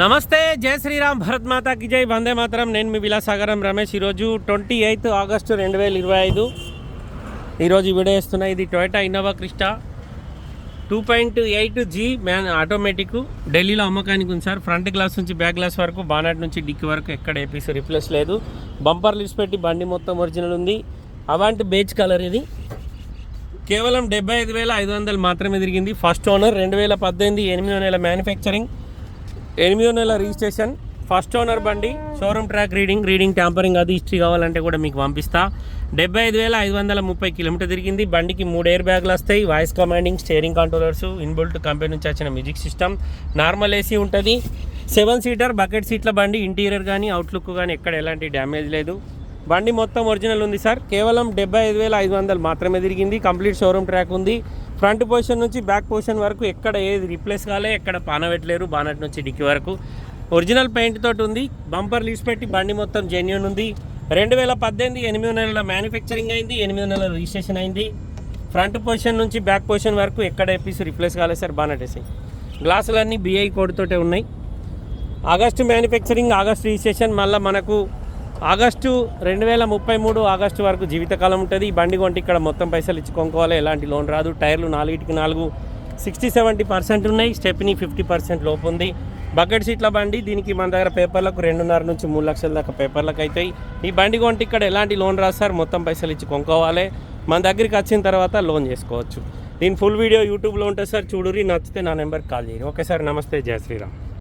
నమస్తే జయ శ్రీరామ్ భరత్ మాతాకి జై. వందే మాత్రం. నేను మీ విలాసాగరం రమేష్. ఈరోజు ట్వంటీ ఎయిత్ ఆగస్టు రెండు వేల ఇరవై ఐదు. ఈరోజు ఈ వీడియో ఇది Toyota Innova Crysta. Two point eight G man automatic. ఢిల్లీలో అమ్మకానికి ఉంది సార్. ఫ్రంట్ గ్లాస్ నుంచి బ్యాక్ గ్లాస్ వరకు బానట్ నుంచి డిక్కి వరకు ఎక్కడ ఏపీస్ రిప్లేస్ లేదు. బంపర్ లిస్ట్ పెట్టి బండి మొత్తం ఒరిజినల్ ఉంది. అవాంటి బేచ్ కలర్ ఇది. కేవలం డెబ్బై ఐదు వేల ఐదు వందలు మాత్రమే తిరిగింది. ఫస్ట్ ఓనర్ రెండు వేల పద్దెనిమిది ఎనిమిదో నెల మ్యానుఫ్యాక్చరింగ్. ఎనిమిదో నెల రిజిస్ట్రేషన్. ఫస్ట్ ఓనర్ బండి showroom track reading reading tampering అది హిస్టరీ కావాలంటే కూడా మీకు పంపిస్తా. డెబ్బై ఐదు వేల ఐదు వందల ముప్పై కిలోమీటర్ తిరిగింది. బండికి మూడు ఎయిర్ బ్యాగ్లు వస్తాయి. Voice commanding steering controllers inbuilt company నుంచి వచ్చిన మ్యూజిక్ సిస్టమ్ నార్మల్ ఏసీ ఉంటుంది. సెవెన్ సీటర్ బకెట్ సీట్ల బండి ఇంటీరియర్ కానీ అవుట్లుక్ కానీ ఎక్కడ ఎలాంటి డ్యామేజ్ లేదు. బండి మొత్తం ఒరిజినల్ ఉంది సార్ కేవలం డెబ్బై ఐదు వేల ఐదు వందలు మాత్రమే తిరిగింది. కంప్లీట్ షోరూమ్ ట్రాక్ ఉంది. ఫ్రంట్ పొజిషన్ నుంచి బ్యాక్ పొజిషన్ వరకు ఎక్కడ ఏది రిప్లేస్ కాలే ఎక్కడ పానబెట్టలేరు బానట్ నుంచి డిక్కి వరకు. ఒరిజినల్ పెయింట్ తోటి ఉంది బంపర్ లీస్ పెట్టి బండి మొత్తం జెన్యున్ ఉంది. రెండు వేల పద్దెనిమిది ఎనిమిది నెలల మ్యానుఫ్యాక్చరింగ్ అయింది ఎనిమిది నెలల రిజిస్ట్రేషన్ అయింది. ఫ్రంట్ పొజిషన్ నుంచి బ్యాక్ పొజిషన్ వరకు ఎక్కడ ఏపీస్ రిప్లేస్ కాలేదు సార్ బానట్ వేసి గ్లాసులన్నీ బిఐ కోడ్తోటే ఉన్నాయి. ఆగస్టు మ్యానుఫ్యాక్చరింగ్ ఆగస్టు రిజిస్ట్రేషన్ మళ్ళీ మనకు ఆగస్టు రెండు వేల ముప్పై మూడు ఆగస్టు వరకు జీవితకాలం ఉంటుంది. ఈ బండి కొంటే ఇక్కడ మొత్తం పైసలు ఇచ్చి ఎలాంటి లోన్ రాదు. టైర్లు నాలుగిటికి నాలుగు సిక్స్టీ సెవెంటీ పర్సెంట్ ఉన్నాయి. స్టెప్ని ఫిఫ్టీ పర్సెంట్ లోపు ఉంది. బకెట్ సీట్ల బండి దీనికి మన దగ్గర పేపర్లకు రెండున్నర నుంచి మూడు లక్షల దాకా పేపర్లకు అవుతాయి ఈ బండి కొంటే ఇక్కడ ఎలాంటి లోన్ రాదు సార్? మొత్తం పైసలు ఇచ్చి కొనుక్కోవాలి. మన దగ్గరికి వచ్చిన తర్వాత లోన్ చేసుకోవచ్చు. దీని ఫుల్ వీడియో యూట్యూబ్లో ఉంటుంది సార్. చూడురి నచ్చితే నా నెంబర్కి కాల్ చేయరు ఓకే సార్. నమస్తే. జయ శ్రీరామ్.